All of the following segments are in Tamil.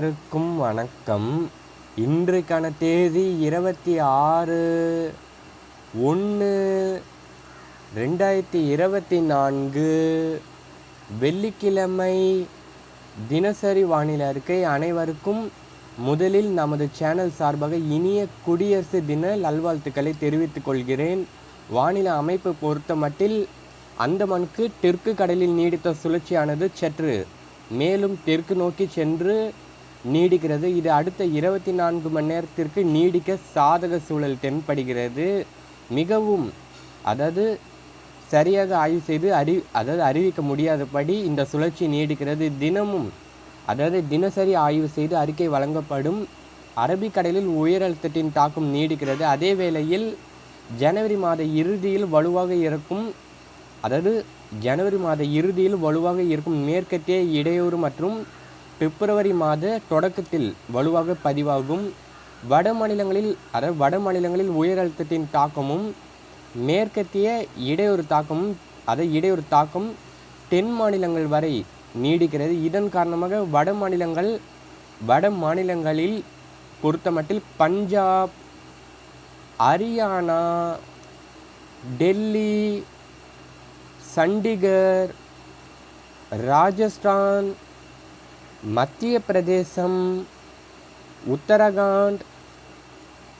அனைவருக்கும் வணக்கம். இன்றைக்கான தேதி இருபத்தி ஆறு ஒன்று ரெண்டாயிரத்தி இருபத்தி நான்கு. வெள்ளிக்கிழமை தினசரி வானிலை அறிக்கை அனைவருக்கும் முதலில் நமது சேனல் சார்பாக இனிய குடியரசு தின நல்வாழ்த்துக்களை தெரிவித்துக் கொள்கிறேன். வானிலை அமைப்பு பொறுத்த மட்டில் அந்தமனுக்கு தெற்கு கடலில் நீடித்த சுழற்சியானது சற்று மேலும் தெற்கு நோக்கி சென்று நீடிக்கிறது. இது அடுத்த இருபத்தி நான்கு மணி நேரத்திற்கு நீடிக்க சாதக சூழல் தென்படுகிறது. மிகவும் அதாவது சரியாக ஆய்வு செய்து அறி அதாவது அறிவிக்க முடியாதபடி இந்த சுழற்சி நீடிக்கிறது. தினமும் அதாவது தினசரி ஆய்வு செய்து அறிக்கை வழங்கப்படும் அரபிக்கடலில் உயர் அழுத்தத்தின் தாக்கம் நீடிக்கிறது. அதே வேளையில் ஜனவரி மாத இறுதியில் வலுவாக இருக்கும் அதாவது ஜனவரி மாத இறுதியில் வலுவாக இருக்கும் மேற்கத்திய இடையூறு மற்றும் பிப்ரவரி மாத தொடக்கத்தில் வலுவாக பதிவாகும். வட மாநிலங்களில் அதாவது வட மாநிலங்களில் உயர் அழுத்தத்தின் தாக்கமும் மேற்கத்திய இடையூறு தாக்கமும் அதை இடையூறு தாக்கம் தென் மாநிலங்கள் வரை நீடிக்கிறது. இதன் காரணமாக வட மாநிலங்கள் வட மாநிலங்களில் பொறுத்தமட்டில் பஞ்சாப் ஹரியானா டெல்லி சண்டிகர் ராஜஸ்தான் மத்திய பிரதேசம் உத்தரகாண்ட்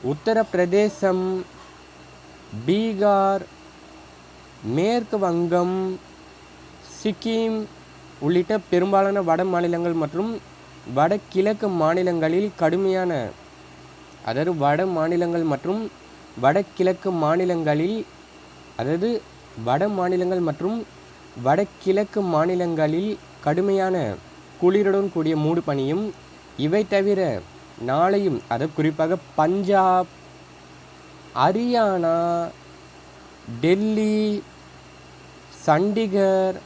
உத்தரப்பிரதேசம் பீகார் மேற்கு வங்கம் சிக்கிம் உள்ளிட்ட பெரும்பாலான வட மாநிலங்கள் மற்றும் வடகிழக்கு மாநிலங்களில் கடுமையான அதாவது வட மாநிலங்கள் மற்றும் வடகிழக்கு மாநிலங்களில் அதாவது வட மாநிலங்கள் மற்றும் வடகிழக்கு மாநிலங்களில் கடுமையான குளிருடன் கூடிய மூடு பனியும் இவை தவிர நாளையும் அதாவது குறிப்பாக பஞ்சாப் ஹரியானா டெல்லி சண்டிகர்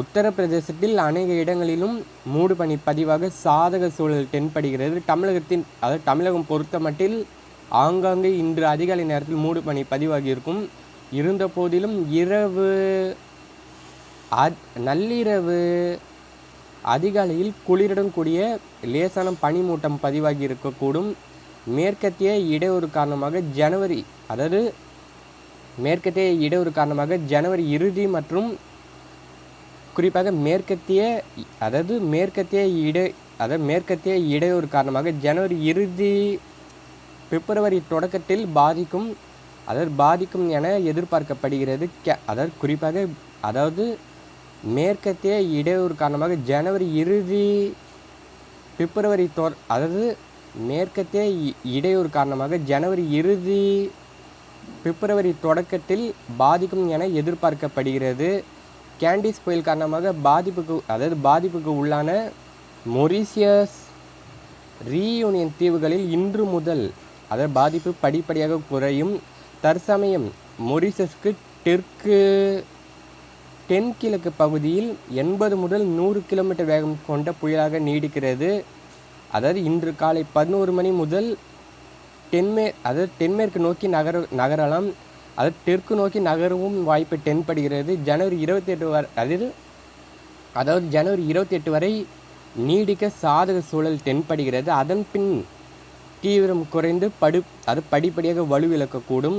உத்தரப்பிரதேசத்தில் அநேக இடங்களிலும் மூடு பனி பதிவாக சாதக சூழல் தென்படுகிறது. தமிழகத்தின் அதாவது தமிழகம் பொறுத்த மட்டில் ஆங்காங்கே இன்று அதிகாலை நேரத்தில் மூடு பனி பதிவாகி இருக்கும். இருந்த போதிலும் இரவு நள்ளிரவு அதிகாலையில் குளிருடன் கூடிய லேசான பனிமூட்டம் பதிவாகி இருக்கக்கூடும். மேற்கத்திய இடையூறு காரணமாக ஜனவரி அதாவது மேற்கத்திய இடையூறு காரணமாக ஜனவரி இறுதி மற்றும் குறிப்பாக மேற்கத்திய அதாவது மேற்கத்திய இடை அதாவது மேற்கத்திய இடையூறு காரணமாக ஜனவரி இறுதி பிப்ரவரி தொடக்கத்தில் பாதிக்கும் அதாவது பாதிக்கும் என எதிர்பார்க்கப்படுகிறது. கே அதாவது குறிப்பாக அதாவது மேற்கத்திய இடையூறு காரணமாக ஜனவரி இறுதி பிப்ரவரி தொ அதாவது மேற்கத்திய இ- இடையூறு காரணமாக ஜனவரி இறுதி பிப்ரவரி தொடக்கத்தில் பாதிக்கும் என எதிர்பார்க்கப்படுகிறது. கேண்டிஸ் புயல் காரணமாக பாதிப்புக்கு அதாவது பாதிப்புக்கு உள்ளான மொரீசியஸ் ரீயூனியன் தீவுகளில் இன்று முதல் அதாவது பாதிப்பு படிப்படியாக குறையும். தற்சமயம் மொரிசஸ்க்கு தெற்கு தென்கிழக்கு பகுதியில் எண்பது முதல் நூறு கிலோமீட்டர் வேகம் கொண்ட புயலாக நீடிக்கிறது. அதாவது இன்று காலை பதினோரு மணி முதல் தென்மே அதாவது தென்மேற்கு நோக்கி நகர நகரலாம். அதாவது தெற்கு நோக்கி நகரவும் வாய்ப்பு தென்படுகிறது. ஜனவரி இருபத்தி எட்டு வரை அதாவது அதாவது ஜனவரி இருபத்தி எட்டு வரை நீடிக்க சாதக சூழல் தென்படுகிறது. அதன் பின் தீவிரம் குறைந்து படு அது படிப்படியாக வலுவிழக்கக்கூடும்.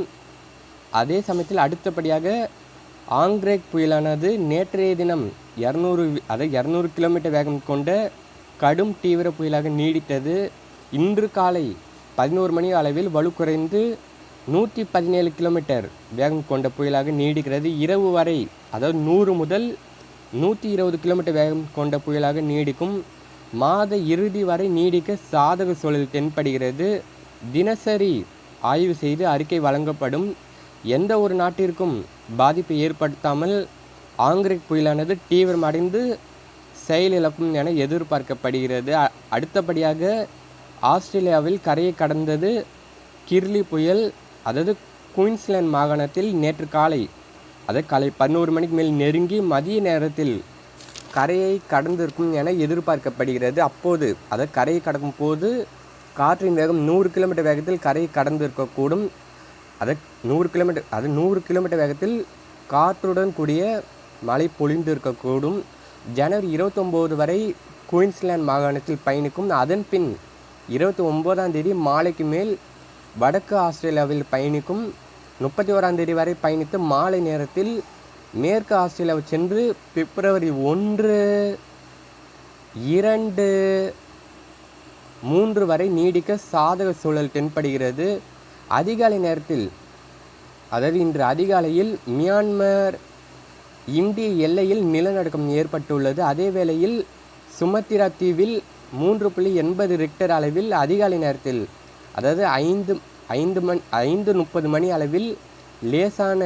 அதே சமயத்தில் அடுத்தபடியாக ஆங்க்ரேக் புயலானது நேற்றைய தினம் இரநூறு அதாவது இரநூறு கிலோமீட்டர் வேகம் கொண்ட கடும் தீவிர புயலாக நீடித்தது. இன்று காலை பதினோரு மணி அளவில் வலு குறைந்து நூற்றி பதினேழு கிலோமீட்டர் வேகம் கொண்ட புயலாக நீடிக்கிறது. இரவு வரை அதாவது நூறு முதல் நூற்றி இருபது கிலோமீட்டர் வேகம் கொண்ட புயலாக நீடிக்கும். மாத இறுதி வரை நீடிக்க சாதக சூழல் தென்படுகிறது. தினசரி ஆய்வு செய்து அறிக்கை வழங்கப்படும். எந்த ஒரு நாட்டிற்கும் பாதிப்பை ஏற்படுத்தாமல் ஆங்கிரிக் புயலானது தீவிரமடைந்து செயலிழக்கும் என எதிர்பார்க்கப்படுகிறது. அடுத்தபடியாக ஆஸ்திரேலியாவில் கரையை கடந்தது கிர்லி புயல் அதாவது குயின்ஸ்லாந்து மாகாணத்தில் நேற்று காலை அதாவது காலை பதினோரு மணிக்கு மேல் நெருங்கி மதிய நேரத்தில் கரையை கடந்திருக்கும் என எதிர்பார்க்கப்படுகிறது. அப்போது அதாவது கரையை கடக்கும் போது காற்றின் வேகம் நூறு கிலோமீட்டர் வேகத்தில் கரையை கடந்திருக்கக்கூடும். அதை நூறு கிலோமீட்டர் அது நூறு கிலோமீட்டர் வேகத்தில் காற்றுடன் கூடிய மழை பொழிந்து இருக்கக்கூடும். ஜனவரி இருபத்தொம்போது வரை குயின்ஸ்லாந்து மாகாணத்தில் பயணிக்கும். அதன் பின் இருபத்தி ஒம்போதாம் தேதி மாலைக்கு மேல் வடக்கு ஆஸ்திரேலியாவில் பயணிக்கும். முப்பத்தி ஓராம் தேதி வரை பயணித்து மாலை நேரத்தில் மேற்கு ஆஸ்திரேலியாவை சென்று பிப்ரவரி ஒன்று இரண்டு மூன்று வரை நீடிக்க சாதக சூழல் தென்படுகிறது. அதிகாலை நேரத்தில் அதாவது இன்று அதிகாலையில் மியான்மர் இந்திய எல்லையில் நிலநடுக்கம் ஏற்பட்டுள்ளது. அதே வேளையில் சுமத்திரா தீவில் மூன்று புள்ளி எண்பது ரிக்டர் அளவில் அதிகாலை நேரத்தில் அதாவது ஐந்து ஐந்து மணி ஐந்து முப்பது மணி அளவில் லேசான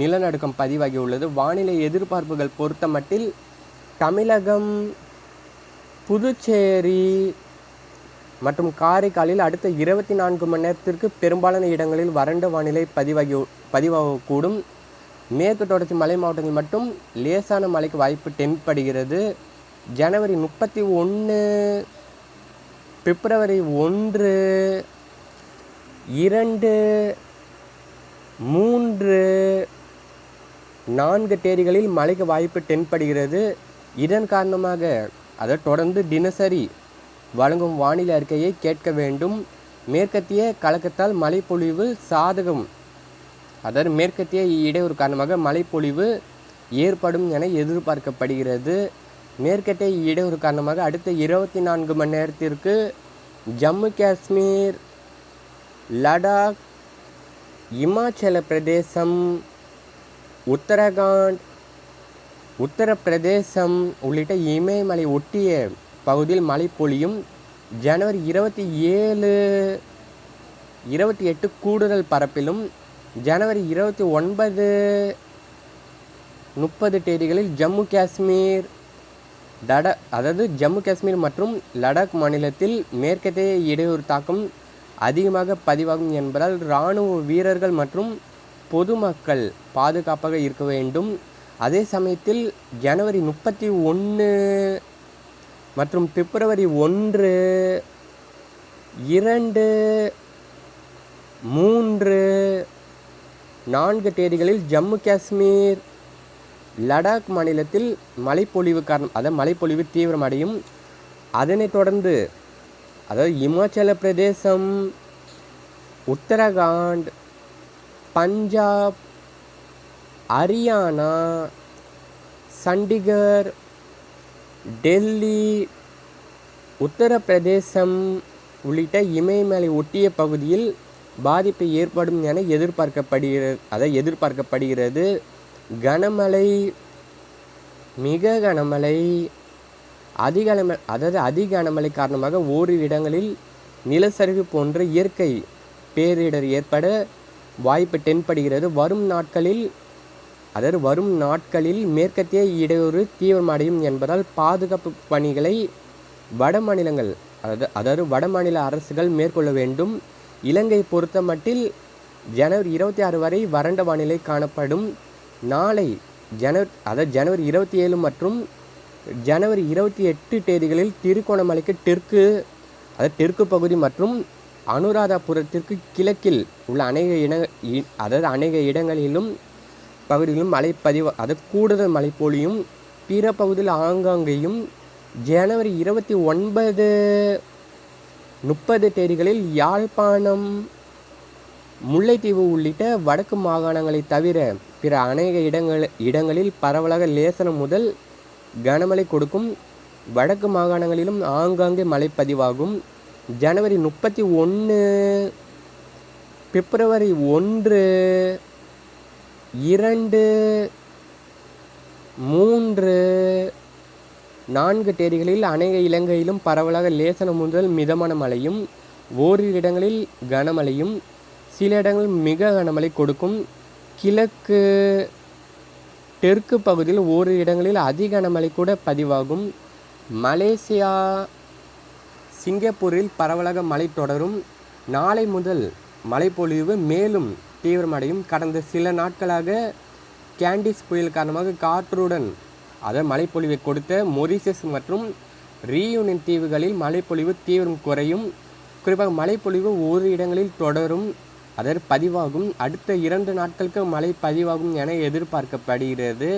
நிலநடுக்கம் பதிவாகியுள்ளது வானிலை எதிர்பார்ப்புகள் பொறுத்த மட்டில் தமிழகம் புதுச்சேரி மற்றும் காரைக்காலில் அடுத்த இருபத்தி நான்கு மணி நேரத்திற்கு பெரும்பாலான இடங்களில் வறண்ட வானிலை பதிவாகி பதிவாகக்கூடும். மேற்கு தொடர்ச்சி மலை மாவட்டங்கள் மட்டும் லேசான மழைக்கு வாய்ப்பு தென்படுகிறது. ஜனவரி முப்பத்தி ஒன்று பிப்ரவரி ஒன்று இரண்டு மூன்று நான்கு தேதிகளில் மழைக்கு வாய்ப்பு தென்படுகிறது. இதன் காரணமாக அதை தொடர்ந்து தினசரி வழங்கும் வானிலை அறிக்கையை கேட்க வேண்டும். மேற்கத்திய கலக்கத்தால் மழைப்பொழிவு சாதகம். அதாவது மேற்கத்திய இடையூறு காரணமாக மழைப்பொழிவு ஏற்படும் என எதிர்பார்க்கப்படுகிறது. மேற்கத்திய இடையூறு காரணமாக அடுத்த இருபத்தி நான்கு மணி நேரத்திற்கு ஜம்மு காஷ்மீர் லடாக் இமாச்சல பிரதேசம் உத்தரகாண்ட் உத்தரப்பிரதேசம் உள்ளிட்ட இமயமலை ஒட்டிய பகுதியில் மழை பொழியும் ஜனவரி இருபத்தி ஏழு இருபத்தி எட்டு கூடுதல் பரப்பிலும். ஜனவரி இருபத்தி ஒன்பது முப்பது தேதிகளில் ஜம்மு காஷ்மீர் லட அதாவது ஜம்மு காஷ்மீர் மற்றும் லடாக் மாநிலத்தில் மேற்கத்தைய இடையூறு தாக்கம் அதிகமாக பதிவாகும் என்பதால் இராணுவ வீரர்கள் மற்றும் பொதுமக்கள் பாதுகாப்பாக இருக்க வேண்டும். அதே சமயத்தில் ஜனவரி முப்பத்தி ஒன்று மற்றும் பிப்ரவரி ஒன்று இரண்டு மூன்று நான்கு தேதிகளில் ஜம்மு காஷ்மீர் லடாக் மாநிலத்தில் மழைப்பொழிவு காரணம் அதாவது மழைப்பொழிவு தீவிரமடையும். அதனைத் தொடர்ந்து அதாவது இமாச்சல பிரதேசம் உத்தரகாண்ட் பஞ்சாப் ஹரியானா சண்டிகர் டெல்லி உத்தரப்பிரதேசம் உள்ளிட்ட இமயமலை ஒட்டிய பகுதியில் பாதிப்பு ஏற்படும் என எதிர்பார்க்கப்படுகிறது அதை எதிர்பார்க்கப்படுகிறது. கனமழை மிக கனமழை அதிக அதாவது அதிக கனமழை காரணமாக ஓரிரு இடங்களில் நிலச்சரிவு போன்ற இயற்கை பேரிடர் ஏற்பட வாய்ப்பு தென்படுகிறது. வரும் நாட்களில் அதாவது வரும் நாட்களில் மேற்கத்திய இடையூறு தீவிரமடையும் என்பதால் பாதுகாப்பு பணிகளை வட மாநிலங்கள் அதாவது அதாவது வட மாநில அரசுகள் மேற்கொள்ள வேண்டும். இலங்கை பொறுத்த மட்டில் ஜனவரி இருபத்தி ஆறு வரை வறண்ட வானிலை காணப்படும். நாளை ஜனவரி அதாவது ஜனவரி இருபத்தி ஏழு மற்றும் ஜனவரி இருபத்தி எட்டு தேதிகளில் திருகோணமலைக்கு தெற்கு அதாவது தெற்கு பகுதி மற்றும் அனுராதபுரத்திற்கு கிழக்கில் உள்ள அநேக இட இ- அதாவது அநேக இடங்களிலும் பகுதிகளிலும் மழை பதிவு அது கூடுதல் மழை பொழியும் பிற பகுதியில் ஆங்காங்கேயும் ஜனவரி இருபத்தி ஒன்பது முப்பது தேதிகளில் யாழ்ப்பாணம் முல்லைத்தீவு உள்ளிட்ட வடக்கு மாகாணங்களை தவிர பிற அநேக இடங்கள் இடங்களில் பரவலாக லேசனம் முதல் கனமழை கொடுக்கும். வடக்கு மாகாணங்களிலும் ஆங்காங்கே மழை பதிவாகும் ஜனவரி முப்பத்தி ஒன்று பிப்ரவரி ஒன்று இரண்டு மூன்று நான்கு தேதிகளில் அநேக இலங்கையிலும் பரவலாக லேசன முதல் மிதமான மழையும் ஓரிரு இடங்களில் கனமழையும் சில இடங்களில் மிக கனமழை கொடுக்கும். கிழக்கு தெற்கு பகுதியில் ஓரிரு இடங்களில் அதிக கனமழை கூட பதிவாகும். மலேசியா சிங்கப்பூரில் பரவலாக மழை தொடரும். நாளை முதல் மழைப்பொழிவு மேலும் தீவிரமடையும். கடந்த சில நாட்களாக கேண்டிஸ் புயல் காரணமாக காற்றுடன் அதாவது மழைப்பொழிவை கொடுத்த மொரிசஸ் மற்றும் ரீயூனியன் தீவுகளில் மழைப்பொழிவு தீவிரம் குறையும். குறிப்பாக மழைப்பொழிவு ஒரு இடங்களில் தொடரும். அதர் பதிவாகும். அடுத்த இரண்டு நாட்களுக்கு மழை பதிவாகும் என எதிர்பார்க்கப்படுகிறது.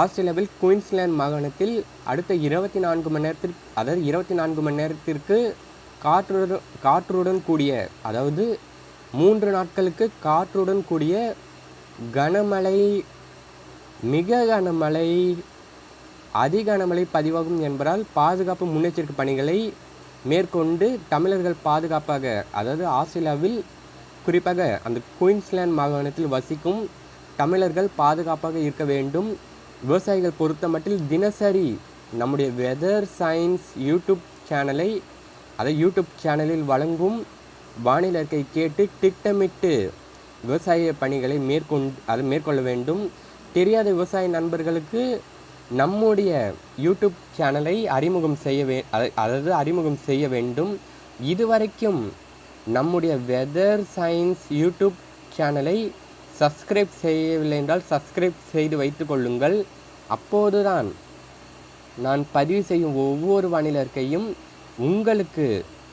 ஆஸ்திரேலியாவில் குயின்ஸ்லாந்து மாகாணத்தில் அடுத்த இருபத்தி நான்கு மணி நேரத்திற்கு அதாவது இருபத்தி நான்கு மணி நேரத்திற்கு காற்றுடன் காற்றுடன் கூடிய அதாவது மூன்று நாட்களுக்கு காற்றுடன் கூடிய கனமழை மிக கனமழை அதி கனமழை பதிவாகும் என்பதால் பாதுகாப்பு முன்னெச்சரிக்கை பணிகளை மேற்கொண்டு தமிழர்கள் பாதுகாப்பாக அதாவது ஆஸ்திரேலியாவில் குறிப்பாக அந்த குயின்ஸ்லாந்து மாகாணத்தில் வசிக்கும் தமிழர்கள் பாதுகாப்பாக இருக்க வேண்டும். விவசாயிகள் பொறுத்த மட்டில் தினசரி நம்முடைய வெதர் சயின்ஸ் யூடியூப் சேனலை அதை யூடியூப் சேனலில் வழங்கும் வானிலை இருக்கை கேட்டு திட்டமிட்டு விவசாய பணிகளை மேற்கொண்டு அதை மேற்கொள்ள வேண்டும். தெரியாத விவசாய நண்பர்களுக்கு நம்முடைய யூடியூப் சேனலை அறிமுகம் செய்ய வே அதை- அதாவது அறிமுகம் செய்ய வேண்டும். இதுவரைக்கும் நம்முடைய வெதர் சயின்ஸ் யூடியூப் சேனலை சப்ஸ்கிரைப் செய்யவில்லை என்றால் சப்ஸ்கிரைப் செய்து வைத்து கொள்ளுங்கள். அப்போதுதான் நான் பதிவு செய்யும் ஒவ்வொரு வானிலை உங்களுக்கு